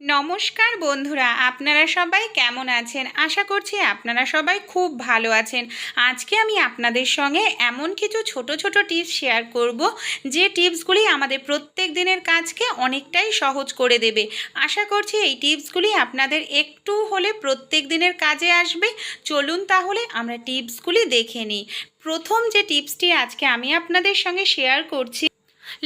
নমস্কার বন্ধুরা, আপনারা সবাই কেমন আছেন? আশা করছি আপনারা সবাই খুব ভালো আছেন। আজকে আমি আপনাদের সঙ্গে এমন কিছু ছোট ছোট টিপস শেয়ার করব, যে টিপসগুলি আমাদের প্রত্যেক দিনের কাজকে অনেকটাই সহজ করে দেবে। আশা করছি এই টিপসগুলি আপনাদের একটু হলে প্রত্যেক দিনের কাজে আসবে। চলুন তাহলে আমরা টিপসগুলি দেখে নিই। প্রথম যে টিপসটি আজকে আমি আপনাদের সঙ্গে শেয়ার করছি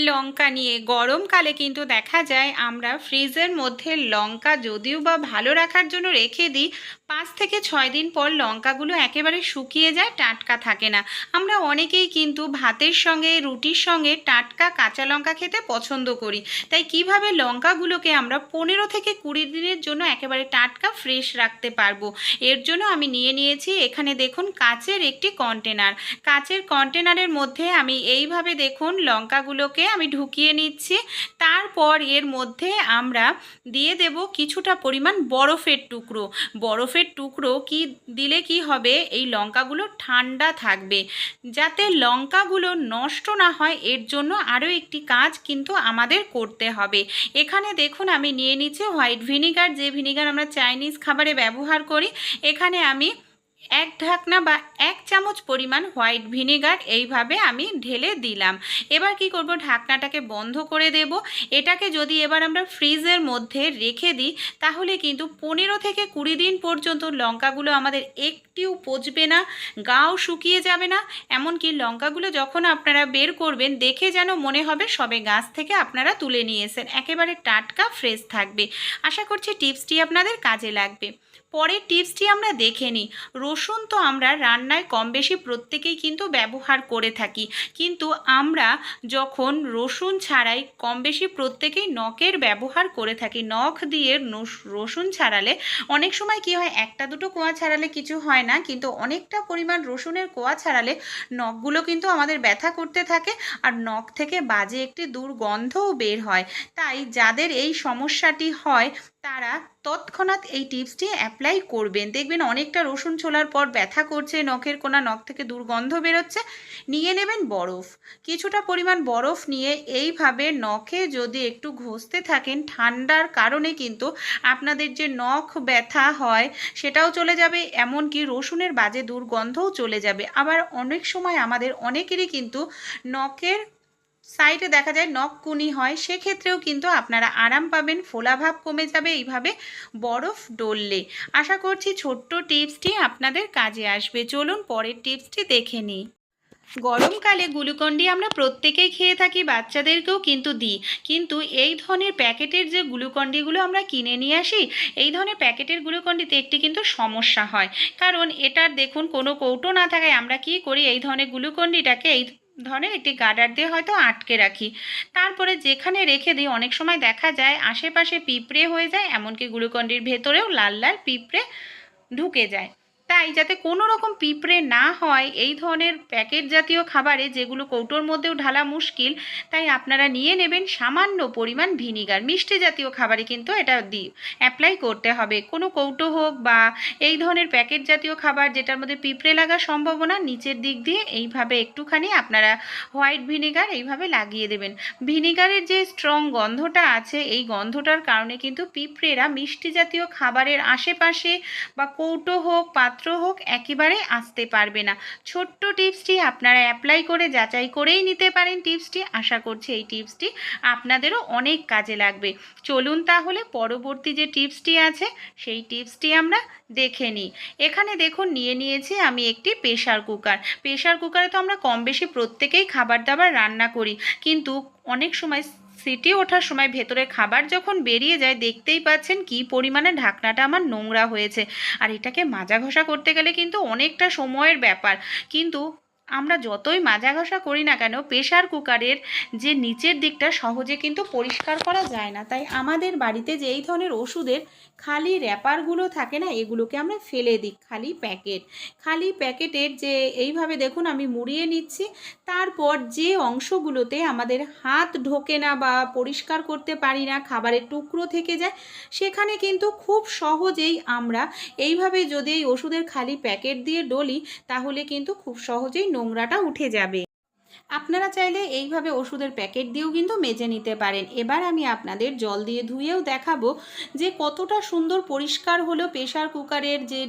লঙ্কা নিয়ে। গরমকালে কিন্তু দেখা যায় আমরা ফ্রিজের মধ্যে লঙ্কা যদিও বা ভালো রাখার জন্য রেখে দিই পাঁচ থেকে ছয় দিন পর লঙ্কাগুলো একেবারে শুকিয়ে যায়, টাটকা থাকে না। আমরা অনেকেই কিন্তু ভাতের সঙ্গে, রুটির সঙ্গে টাটকা কাঁচা লঙ্কা খেতে পছন্দ করি। তাই কীভাবে লঙ্কাগুলোকে আমরা পনেরো থেকে কুড়ি দিনের জন্য একেবারে টাটকা, ফ্রেশ রাখতে পারব? এর জন্য আমি নিয়ে নিয়েছি এখানে দেখুন কাচের একটি কন্টেনার। কাচের কন্টেনারের মধ্যে আমি এইভাবে দেখুন লঙ্কাগুলোকে আমি ঢুকিয়ে নিচ্ছি। তারপর এর মধ্যে আমরা দিয়ে দেব কিছুটা পরিমাণ বরফের টুকরো। বরফের টুকরো কি দিলে কি হবে? এই লঙ্কাগুলো ঠান্ডা থাকবে। যাতে লঙ্কাগুলো নষ্ট না হয়, এর জন্য আরও একটি কাজ কিন্তু আমাদের করতে হবে। এখানে দেখুন, আমি নিয়ে নিচ্ছি হোয়াইট ভিনিগার। যে ভিনিগার আমরা চাইনিজ খাবারে ব্যবহার করি, এখানে আমি এক ঢাকনা বা এক চামচ পরিমাণ হোয়াইট ভিনেগার এইভাবে আমি ঢেলে দিলাম। এবার কি করব? ঢাকনাটাকে বন্ধ করে দেব। এটাকে যদি এবার আমরা ফ্রিজের মধ্যে রেখে দিই, তাহলে কিন্তু পনেরো থেকে কুড়ি দিন পর্যন্ত লঙ্কাগুলো আমাদের একটিও পচবে না, গাও শুকিয়ে যাবে না। এমনকি লঙ্কাগুলো যখন আপনারা বের করবেন, দেখে যেন মনে হবে সবে গাছ থেকে আপনারা তুলে নিয়েছেন। একেবারে টাটকা, ফ্রেশ থাকবে। আশা করছি টিপসটি আপনাদের কাজে লাগবে। পরের টিপসটি আমরা দেখে নিই। রসুন তো আমরা রান্নায় কম বেশি প্রত্যেকেই কিন্তু ব্যবহার করে থাকি। কিন্তু আমরা যখন রসুন ছাড়াই কম বেশি প্রত্যেকেই নখের ব্যবহার করে থাকি। নখ দিয়ে রসুন ছাড়ালে অনেক সময় কি হয়, একটা দুটো কোয়া ছাড়ালে কিছু হয় না, কিন্তু অনেকটা পরিমাণ রসুনের কোয়া ছাড়ালে নখগুলো কিন্তু আমাদের ব্যথা করতে থাকে আর নখ থেকে বাজে একটি দুর্গন্ধও বের হয়। তাই যাদের এই সমস্যাটি হয় তারা তৎক্ষণাৎ এই টিপসটি অ্যাপ্লাই করবেন। দেখবেন অনেকটা রসুন ছোলার পর ব্যথা করছে, নখের কোনা নখ থেকে দুর্গন্ধ বেরোচ্ছে, নিয়ে নেবেন বরফ। কিছুটা পরিমাণ বরফ নিয়ে এইভাবে নখে যদি একটু ঘষতে থাকেন, ঠান্ডার কারণে কিন্তু আপনাদের যে নখ ব্যথা হয়, সেটাও চলে যাবে, এমনকি রসুনের বাজে দুর্গন্ধও চলে যাবে। আবার অনেক সময় আমাদের অনেকেরই কিন্তু নখের সাইডে দেখা যায় নখ কুনি হয়, সেক্ষেত্রেও কিন্তু আপনারা আরাম পাবেন। ফোলাভাব কমে যাবে এইভাবে বরফ ডললে। আশা করছি ছোট্ট টিপসটি আপনাদের কাজে আসবে। চলুন পরের টিপসটি দেখে নিই। গরমকালে গ্লুকন্ডি আমরা প্রত্যেকেই খেয়ে থাকি, বাচ্চাদেরকেও কিন্তু দিই। কিন্তু এই ধরনের প্যাকেটের যে গ্লুকন্ডিগুলো আমরা কিনে নিয়ে আসি, এই ধরনের প্যাকেটের গ্লুকন্ডিতে একটি কিন্তু সমস্যা হয়। কারণ এটার দেখুন কোনো কৌটো না থাকায় আমরা কি করি, এই ধরনের গ্লুকন্ডিটাকে এই ধরনের একটি গাডার দিয়ে হয়তো আটকে রাখি। তারপরে যেখানে রেখে দিই, অনেক সময় দেখা যায় আশেপাশে পিঁপড়ে হয়ে যায়, এমনকি গ্লুকন্ডির ভেতরেও লাল লাল পিঁপড়ে ঢুকে যায়। তাই যাতে কোনো রকম পিঁপড়ে না হয়, এই ধরনের প্যাকেট জাতীয় খাবারে যেগুলো কৌটোর মধ্যেও ঢালা মুশকিল, তাই আপনারা নিয়ে নেবেন সামান্য পরিমাণ ভিনিগার। মিষ্টি জাতীয় খাবারে কিন্তু এটা দি অ্যাপ্লাই করতে হবে। কোনো কৌটো হোক বা এই ধরনের প্যাকেট জাতীয় খাবার যেটার মধ্যে পিঁপড়ে লাগার সম্ভাবনা, নিচের দিক দিয়ে এইভাবে একটুখানি আপনারা হোয়াইট ভিনিগার এইভাবে লাগিয়ে দেবেন। ভিনিগারের যে স্ট্রং গন্ধটা আছে, এই গন্ধটার কারণে কিন্তু পিঁপড়েরা মিষ্টি জাতীয় খাবারের আশেপাশে বা কৌটো হোক, পাত্র হোক একেবারে আসতে পারবে না। ছোট্ট টিপসটি আপনারা অ্যাপ্লাই করে যাচাই করেই নিতে পারেন টিপসটি। আশা করছি এই টিপসটি আপনাদেরও অনেক কাজে লাগবে। চলুন তাহলে পরবর্তী যে টিপসটি আছে, সেই টিপসটি আমরা দেখে নিই। এখানে দেখুন, নিয়ে নিয়েছি আমি একটি প্রেশার কুকার। প্রেশার কুকারে তো আমরা কম বেশি প্রত্যেকেই খাবার দাবার রান্না করি। কিন্তু অনেক সময় সিটি ওঠার সময় ভেতরে খাবার যখন বেরিয়ে যায়, দেখতেই পাচ্ছেন কি পরিমাণে ঢাকনাটা আমার নোংরা হয়েছে। আর এটাকে মাজা ঘষা করতে গেলে কিন্তু অনেকটা সময়ের ব্যাপার। কিন্তু আমরা যতই মাজা ঘষা করি না কেন প্রেশার কুকারের যে নিচের দিকটা সহজে কিন্তু পরিষ্কার করা যায় না। তাই আমাদের বাড়িতে যে এই ধরনের ওষুধের খালি র্যাপারগুলো থাকে না, এগুলোকে আমরা ফেলে দিই খালি প্যাকেট খালি প্যাকেটের যে এইভাবে দেখুন আমি মুড়িয়ে নিচ্ছি, তারপর যে অংশগুলোতে আমাদের হাত ঢোকে না বা পরিষ্কার করতে পারি না, খাবারের টুকরো থেকে যায়, সেখানে কিন্তু খুব সহজেই আমরা এইভাবে যদি এই ওষুধের খালি প্যাকেট দিয়ে ডলি, তাহলে কিন্তু খুব সহজেই নোংরাটা উঠে যাবে। আপনারা চাইলে এইভাবে ওষুধের প্যাকেট দিয়েও কিন্তু মেজে নিতে পারেন। এবার আমি আপনাদের জল দিয়ে ধুয়েও দেখাবো যে কতটা সুন্দর পরিষ্কার হলো প্রেশার কুকারের যে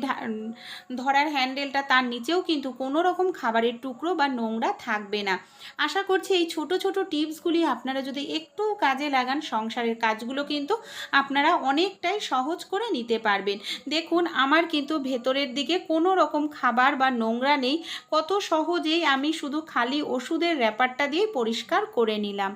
ধরার হ্যান্ডেলটা তার নিচেও কিন্তু কোনো রকম খাবারের টুকরো বা নোংরা থাকবে না। আশা করছি এই ছোট ছোট টিপসগুলি আপনারা যদি একটু কাজে লাগান, সংসারের কাজগুলো কিন্তু আপনারা অনেকটাই সহজ করে নিতে পারবেন। দেখুন, আমার কিন্তু ভেতরের দিকে কোনো রকম খাবার বা নোংরা নেই। কত সহজেই আমি শুধু খালি ওষুধের র্যাপারটা দিয়ে পরিষ্কার করে নিলাম।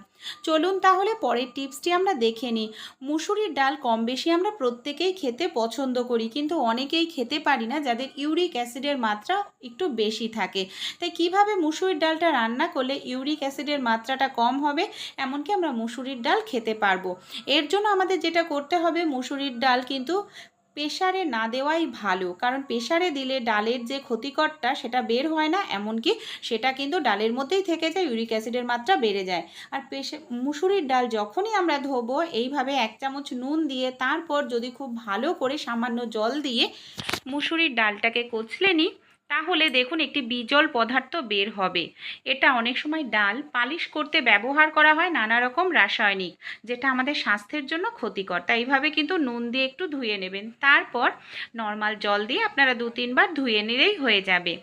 চলুন তাহলে পরের টিপসটি আমরা দেখে নিই। মুসুরির ডাল কম বেশি আমরা প্রত্যেকেই খেতে পছন্দ করি, কিন্তু অনেকেই খেতে পারি না, যাদের ইউরিক অ্যাসিডের মাত্রা একটু বেশি থাকে। তাই কীভাবে মুসুরির ডালটা রান্না করলে ইউরিক অ্যাসিডের মাত্রাটা কম হবে, এমনকি আমরা মুসুরির ডাল খেতে পারব? এর জন্য আমাদের যেটা করতে হবে, মুসুরির ডাল কিন্তু প্রেশারে না দেওয়াই ভালো। কারণ প্রেশারে দিলে ডালের যে ক্ষতিকরটা সেটা বের হয় না, এমনকি সেটা কিন্তু ডালের মধ্যেই থেকে যায় ইউরিক অ্যাসিডের মাত্রা বেড়ে যায়। আর প্রেশার মুসুরির ডাল যখনই আমরা ধোবো, এইভাবে এক চামচ নুন দিয়ে তারপর যদি খুব ভালো করে সামান্য জল দিয়ে মুসুরির ডালটাকে কচলে নিই তাহলে দেখুন একটি বিজল পদার্থ বের হবে। এটা অনেক সময় ডাল পালিশ করতে ব্যবহার করা হয় নানা রকম রাসায়নিক, যেটা আমাদের স্বাস্থ্যের জন্য ক্ষতিকর। তাই এইভাবে কিন্তু নুন দিয়ে একটু ধুয়ে নেবেন। তারপর নর্মাল জল দিয়ে আপনারা দু তিনবার ধুয়ে নিলেই হয়ে যাবে।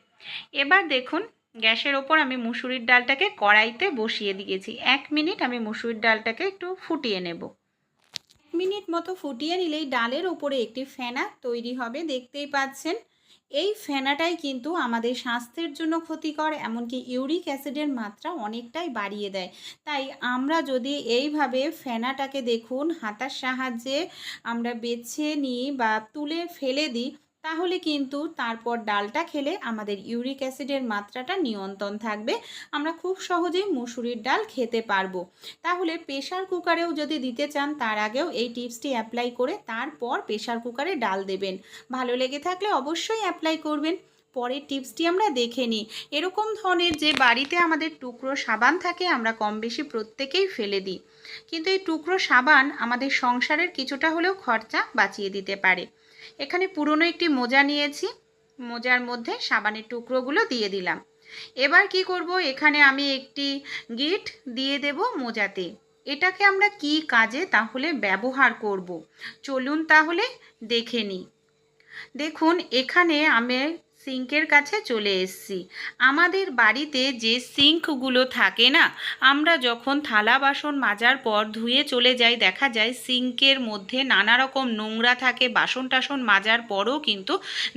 এবার দেখুন, গ্যাসের ওপর আমি মুসুরির ডালটাকে কড়াইতে বসিয়ে দিয়েছি। এক মিনিট আমি মুসুরির ডালটাকে একটু ফুটিয়ে নেব। এক মিনিট মতো ফুটিয়ে নিলেই ডালের ওপরে একটি ফেনা তৈরি হবে। দেখতেই পাচ্ছেন এই ফেনাটাই কিন্তু আমাদের স্বাস্থ্যের জন্য ক্ষতিকর, এমনকি ইউরিক অ্যাসিডের মাত্রা অনেকটাই বাড়িয়ে দেয়। তাই আমরা যদি এইভাবে ফেনাটাকে দেখুন, হাতার সাহায্যে আমরা বেছে নিই বা তুলে ফেলে দিই তাহলে কিন্তু তারপর ডালটা খেলে আমাদের ইউরিক অ্যাসিডের মাত্রাটা নিয়ন্ত্রণ থাকবে। আমরা খুব সহজেই মুসুরির ডাল খেতে পারব। তাহলে প্রেশার কুকারেও যদি দিতে চান, তার আগেও এই টিপসটি অ্যাপ্লাই করে তারপর প্রেশার কুকারে ডাল দেবেন। ভালো লেগে থাকলে অবশ্যই অ্যাপ্লাই করবেন। পরের টিপসটি আমরা দেখে নিই। এরকম ধরনের যে বাড়িতে আমাদের টুকরো সাবান থাকে, আমরা কম বেশি প্রত্যেকেই ফেলে দিই। কিন্তু এই টুকরো সাবান আমাদের সংসারের কিছুটা হলেও খরচা বাঁচিয়ে দিতে পারে। এখানে পুরনো একটি মোজা নিয়েছি। মোজার মধ্যে সাবানের টুকরোগুলো দিয়ে দিলাম। এবার কি করব? এখানে আমি একটি গিট দিয়ে দেব মোজাতে। এটাকে আমরা কি কাজে তাহলে ব্যবহার করব? চলুন তাহলে দেখে নিই। দেখুন, এখানে আমি সিঙ্কের কাছে চলে এসেছি। আমাদের বাড়িতে যে সিঙ্কগুলো থাকে না, আমরা যখন থালা বাসন মাজার পর ধুয়ে চলে যাই, দেখা যায় সিঙ্কের মধ্যে নানা রকম নোংরা থাকে, বাসন টাসন মাজার পরও কিন্তু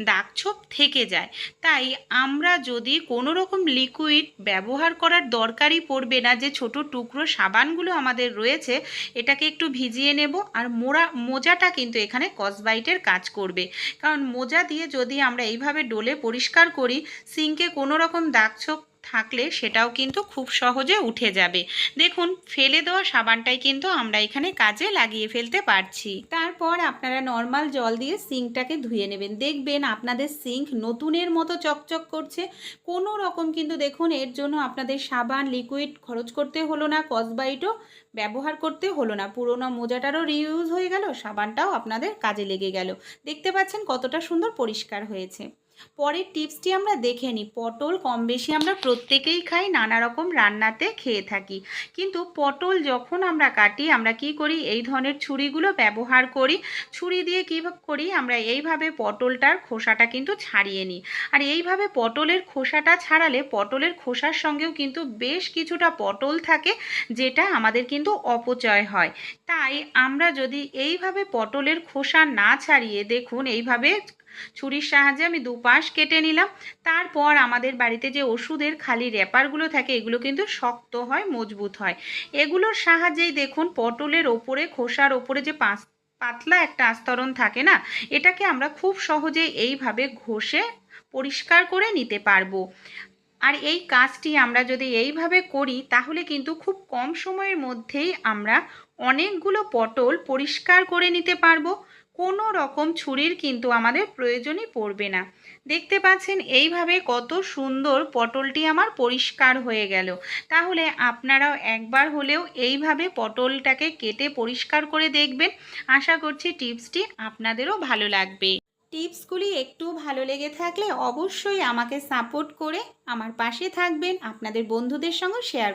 দাগছোপ থেকে যায়। তাই আমরা যদি কোনো রকম লিকুইড ব্যবহার করার দরকারই পড়বে না, যে ছোট টুকরো সাবানগুলো আমাদের রয়েছে, এটাকে একটু ভিজিয়ে নেব আর মোড়া, মোজাটা কিন্তু এখানে কসবাইটের কাজ করবে। কারণ মোজা দিয়ে যদি আমরা এইভাবে ডোলে পরিষ্কার করি, সিঙ্কে কোনো রকম দাগছোপ থাকলে সেটাও কিন্তু খুব সহজে উঠে যাবে। দেখুন, ফেলে দেওয়া সাবানটাই কিন্তু আমরা এখানে কাজে লাগিয়ে ফেলতে পারছি। তারপর আপনারা নর্মাল জল দিয়ে সিঙ্কটাকে ধুয়ে নেবেন। দেখবেন আপনাদের সিঙ্ক নতুনের মতো চকচক করছে। কোনো রকম কিন্তু দেখুন, এর জন্য আপনাদের সাবান, লিকুইড খরচ করতে হলো না কসবাইটও ব্যবহার করতে হলো না। পুরোনো মোজাটারও রিউজ হয়ে গেল, সাবানটাও আপনাদের কাজে লেগে গেল। দেখতে পাচ্ছেন কতটা সুন্দর পরিষ্কার হয়েছে। পরের টিপসটি আমরা দেখে নিই। পটল কম বেশি আমরা প্রত্যেকেই খাই নানা রকম রান্নাতে খেয়ে থাকি। কিন্তু পটল যখন আমরা কাটি, আমরা কি করি? এই ধরনের ছুরিগুলো ব্যবহার করি। ছুরি দিয়ে কী করি? আমরা এইভাবে পটলটার খোসাটা কিন্তু ছাড়িয়ে নিই। আর এইভাবে পটলের খোসাটা ছাড়ালে পটলের খোসার সঙ্গেও কিন্তু বেশ কিছুটা পটল থাকে, যেটা আমাদের কিন্তু অপচয় হয়। তাই আমরা যদি এইভাবে পটলের খোসা না ছাড়িয়ে দেখুন, এইভাবে ছুরির সাহায্যে আমি দুপাশ কেটে নিলাম। তারপর আমাদের বাড়িতে যে ওষুধের খালি র্যাপারগুলো থাকে, এগুলো কিন্তু শক্ত হয়, মজবুত হয়। এগুলোর সাহায্যেই দেখুন পটলের ওপরে, খোসার ওপরে যে পাঁচ, পাতলা একটা আস্তরণ থাকে না, এটাকে আমরা খুব সহজে এইভাবে ঘষে পরিষ্কার করে নিতে পারব। আর এই কাজটি আমরা যদি এইভাবে করি, তাহলে কিন্তু খুব কম সময়ের মধ্যেই আমরা অনেকগুলো পটল পরিষ্কার করে নিতে পারব। কোনো রকম ছুরির কিন্তু আমাদের প্রয়োজনই পড়বে না। দেখতে পাচ্ছেন, এইভাবে কত সুন্দর পটলটি আমার পরিষ্কার হয়ে গেল। তাহলে আপনারাও একবার হলেও এইভাবে পটলটাকে কেটে পরিষ্কার করে দেখবেন। আশা করছি টিপসটি আপনাদেরও ভালো লাগবে। টিপসগুলি একটু ভালো লেগে থাকলে অবশ্যই আমাকে সাপোর্ট করে আমার পাশে থাকবেন। আপনাদের বন্ধুদের সঙ্গে শেয়ার